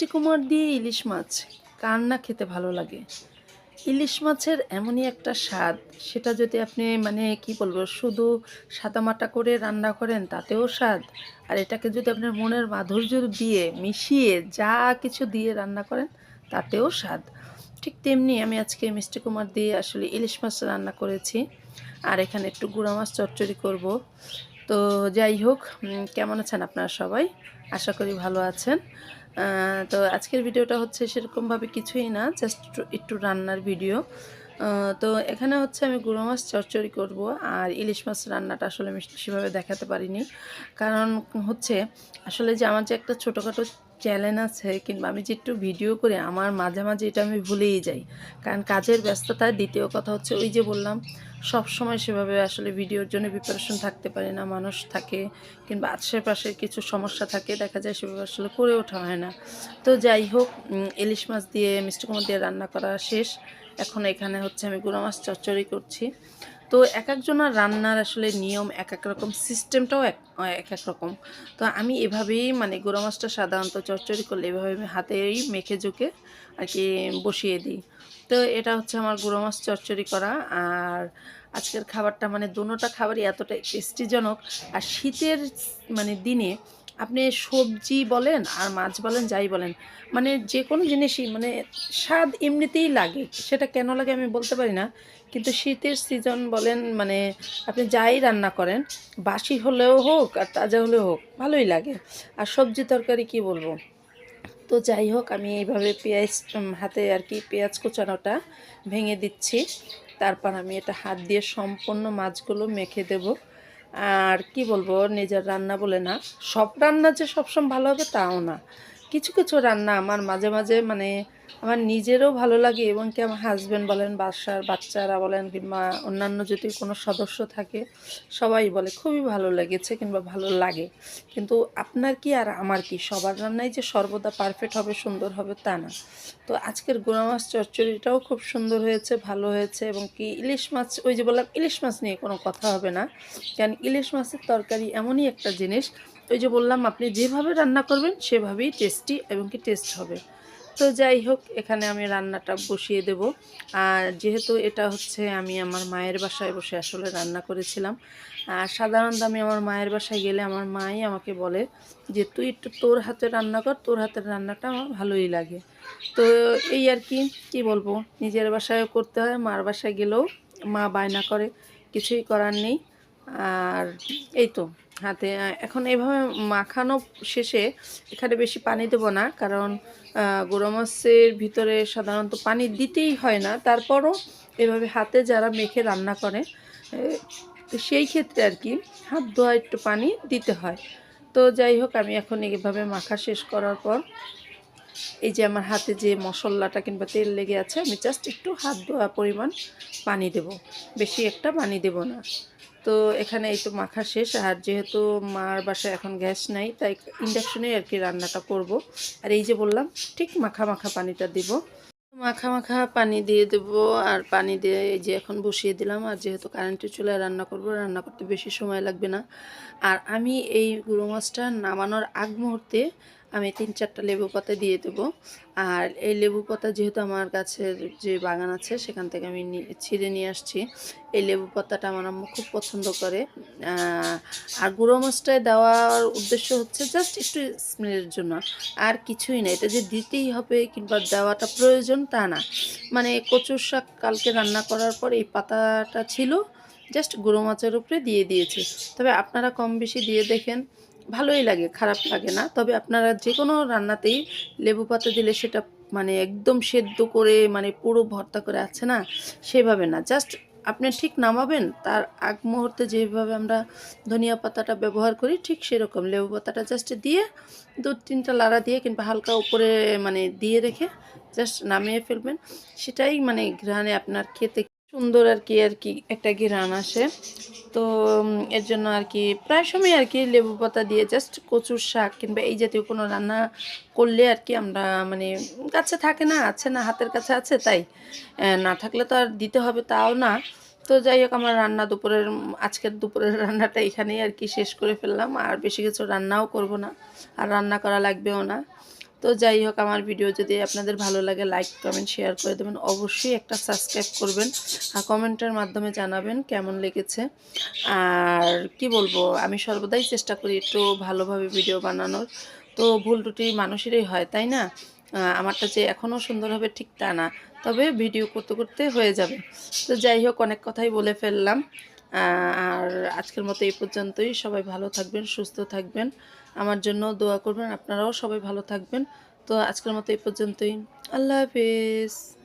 মিষ্টি কুমার দিয়ে ইলিশ মাছ কার না খেতে ভালো লাগে। ইলিশ মাছের এমনই একটা স্বাদ, সেটা যদি আপনি মানে কি বলব, শুধু সাদামাটা করে রান্না করেন তাতেও স্বাদ, আর এটাকে যদি আপনার মনের মাধুর্য দিয়ে মিশিয়ে যা কিছু দিয়ে রান্না করেন তাতেও স্বাদ। ঠিক তেমনি আমি আজকে মিষ্টি কুমার দিয়ে আসলে ইলিশ মাছ রান্না করেছি, আর এখানে একটু গুঁড়া মাছ চচ্চড়ি করব। তো যাই হোক কেমন আছেন আপনারা সবাই? আশা করি ভালো আছেন। তো আজকের ভিডিওটা হচ্ছে সেরকমভাবে কিছুই না জাস্ট একটু রান্নার ভিডিও। তো এখানে হচ্ছে আমি গুঁড়ো মাছ চচ্চড়ি করব, আর ইলিশ মাছ রান্নাটা আসলে আমি সেভাবে দেখাতে পারিনি। কারণ হচ্ছে আসলে যে আমার যে একটা ছোটোখাটো চ্যানেল আছে কিংবা আমি যে একটু ভিডিও করে, আমার মাঝে মাঝে এটা আমি ভুলেই যাই। কারণ কাজের ব্যস্ততা, দ্বিতীয় কথা হচ্ছে ওই যে বললাম সব সময় সেভাবে আসলে ভিডিওর জন্য প্রিপারেশন থাকতে পারে না, মানুষ থাকে কিংবা আশেপাশের কিছু সমস্যা থাকে, দেখা যায় সেভাবে আসলে করে ওঠা হয় না। তো যাই হোক ইলিশ মাছ দিয়ে, মিষ্টি কুমড়ো দিয়ে রান্না করা শেষ। এখন এখানে হচ্ছে আমি গুঁড়ো মাছ চচ্চড়ি করছি। তো এক একজনের রান্নার আসলে নিয়ম, এক এক রকম সিস্টেমটাও এক এক এক রকম। তো আমি এভাবেই মানে গোড়া মাছটা সাধারণত চচ্চড়ি করলে এভাবে হাতেই মেখে ঝুঁকে আর কি বসিয়ে দিই। তো এটা হচ্ছে আমার গুঁড়ো মাছ চচ্চড়ি করা। আর আজকের খাবারটা মানে দুটা খাবারই এতটা টেস্টিজনক আর শীতের মানে দিনে আপনি সবজি বলেন আর মাছ বলেন, যাই বলেন মানে যে কোনো জিনিসই মানে স্বাদ এমনিতেই লাগে। সেটা কেন লাগে আমি বলতে পারি না, কিন্তু শীতের সিজন বলেন মানে আপনি যাই রান্না করেন, বাসি হলেও হোক আর তাজা হলেও হোক, ভালোই লাগে। আর সবজি তরকারি কি বলব? তো যাই হোক, আমি এইভাবে পেঁয়াজ হাতে আর কি পেঁয়াজ কুচানোটা ভেঙে দিচ্ছি। তারপর আমি এটা হাত দিয়ে সম্পূর্ণ মাছগুলো মেখে দেব। আর কি বলব, নিজের রান্না বলে না। সব রান্না যে সবসময় ভালো হবে, তাও না। কিছু কিছু রান্না আমার মাঝে মাঝে মানে আমার নিজেরও ভালো লাগে এবং কি আমার হাজব্যান্ড বলেন, বাসার বাচ্চারা বলেন কিংবা অন্যান্য যদি কোনো সদস্য থাকে, সবাই বলে, খুবই ভালো লেগেছে কিংবা ভালো লাগে। কিন্তু আপনার কি আর আমার কি? সবার রান্নাই যে সর্বদা পারফেক্ট হবে, সুন্দর হবে তা না। তো আজকের গুঁড়া মাছ চচ্চড়িটাও খুব সুন্দর হয়েছে, ভালো হয়েছে এবং কি ইলিশ মাছ, ওই যে বললাম ইলিশ মাছ নিয়ে কোনো কথা হবে না। কারণ ইলিশ মাছের তরকারি এমনই একটা জিনিস ওই যে বললাম, আপনি যেভাবে রান্না করবেন, সেভাবেই টেস্টি এবং কি টেস্ট হবে। তো যাই হোক, এখানে আমি রান্নাটা বসিয়ে দেব। আর যেহেতু এটা হচ্ছে আমি আমার মায়ের বাসায় বসে আসলে রান্না করেছিলাম, আর সাধারণত আমি আমার মায়ের বাসায় গেলে আমার মাই আমাকে বলে যে, তুই একটু তোর হাতে রান্না কর, তোর হাতের রান্নাটা আমার ভালোই লাগে। তো এই আর কি কি বলব, নিজের বাসায় করতে হয়, মার বাসায় গেলেও মা বায়না করে, কিছুই করার নেই। আর এই তো। হাতে এখন এভাবে মাখানো শেষে এখানে বেশি পানি দেবো না, কারণ গুঁড়ো মাছের ভিতরে সাধারণত পানি দিতেই হয় না। তারপরও এভাবে হাতে যারা মেখে রান্না করে সেই ক্ষেত্রে আর কি হাত ধোয়া একটু পানি দিতে হয়। তো যাই হোক, আমি এখন এভাবে মাখা শেষ করার পর, এই যে আমার হাতে যে মশলাটা কিংবা তেল লেগে আছে, আমি জাস্ট একটু হাত ধোয়া পরিমাণ পানি দেব। বেশি একটা পানি দেব না। তো এখানে এই তো মাখা শেষ। আর যেহেতু মার বাসায় এখন গ্যাস নাই, তাই ইন্ডাকশনে আর কি রান্নাটা করব। আর এই যে বললাম, ঠিক মাখা মাখা পানিটা দিব। মাখা মাখা পানি দিয়ে দেব, আর পানি দিয়ে এই যে এখন বসিয়ে দিলাম। আর যেহেতু কারেন্টের চুলায় রান্না করব, রান্না করতে বেশি সময় লাগবে না। আর আমি এই গুঁড়ো মাছটা নামানোর আগ মুহূর্তে আমি তিন চারটা লেবু পাতা দিয়ে দেবো। আর এই লেবু পাতা যেহেতু আমার গাছের যে বাগান আছে, সেখান থেকে আমি ছিঁড়ে নিয়ে আসছি। এই লেবু পাতাটা আমার আম্মু খুব পছন্দ করে। আর গুঁড়ো মাছটায় দেওয়ার উদ্দেশ্য হচ্ছে জাস্ট একটু স্মেলের জন্য। আর কিছুই না, এটা যে দিতেই হবে কিংবা দেওয়াটা প্রয়োজন তা না। মানে কচুর শাক কালকে রান্না করার পর এই পাতাটা ছিল জাস্ট গুঁড়ো মাছের উপরে দিয়ে দিয়েছি। তবে আপনারা কম বেশি দিয়ে দেখেন। ভালোই লাগে, খারাপ লাগে না। তবে আপনারা যে কোনো রান্নাতেই লেবু পাতা দিলে সেটা মানে একদম সেদ্ধ করে মানে পুরো ভর্তা করে আছে না? সেভাবে না। জাস্ট আপনি ঠিক নামাবেন, তার আগ মুহূর্তে যেভাবে আমরা ধনিয়া পাতাটা ব্যবহার করি, ঠিক সেরকম। লেবু পাতাটা জাস্ট দিয়ে দু তিনটা লাড়া দিয়ে কিংবা হালকা উপরে মানে দিয়ে রেখে জাস্ট নামিয়ে ফেলবেন। সেটাই মানে ঘ্রাণে আপনার খেতে সুন্দর আর কি আর কি একটা ঘ্রাণ আসে। তো এর জন্য আর কি প্রায় সময় আর কি লেবু পাতা দিয়ে জাস্ট কচুর শাক কিংবা এই জাতীয় কোনো রান্না করলে আর কি আমরা মানে কাছে থাকে না, আছে না, হাতের কাছে আছে তাই না থাকলে তো আর দিতে হবে তাও না। তো যাই হোক, আমার রান্না দুপুরের, আজকের দুপুরের রান্নাটা এখানেই আর কি শেষ করে ফেললাম। আর বেশি কিছু রান্নাও করব না, আর রান্না করা লাগবেও না। তো যাই হোক, আমার ভিডিও যদি আপনাদের ভালো লাগে লাইক কমেন্ট শেয়ার করে দেবেন। অবশ্যই একটা সাবস্ক্রাইব করবেন আর কমেন্টের মাধ্যমে জানাবেন কেমন লেগেছে। আর কি বলব, আমি সর্বদাই চেষ্টা করি একটু ভালোভাবে ভিডিও বানানোর। তো ভুল ত্রুটি মানুষেরই হয়, তাই না? আমারটা যে এখনও সুন্দর হবে ঠিক তা না, তবে ভিডিও করতে করতে হয়ে যাবে। তো যাই হোক, অনেক কথাই বলে ফেললাম। আর আজকের মতো এই পর্যন্তই। সবাই ভালো থাকবেন, সুস্থ থাকবেন। আমার জন্য দোয়া করবেন, আপনারাও সবাই ভালো থাকবেন। তো আজকের মতো এই পর্যন্তই। আল্লাহ হাফিজ।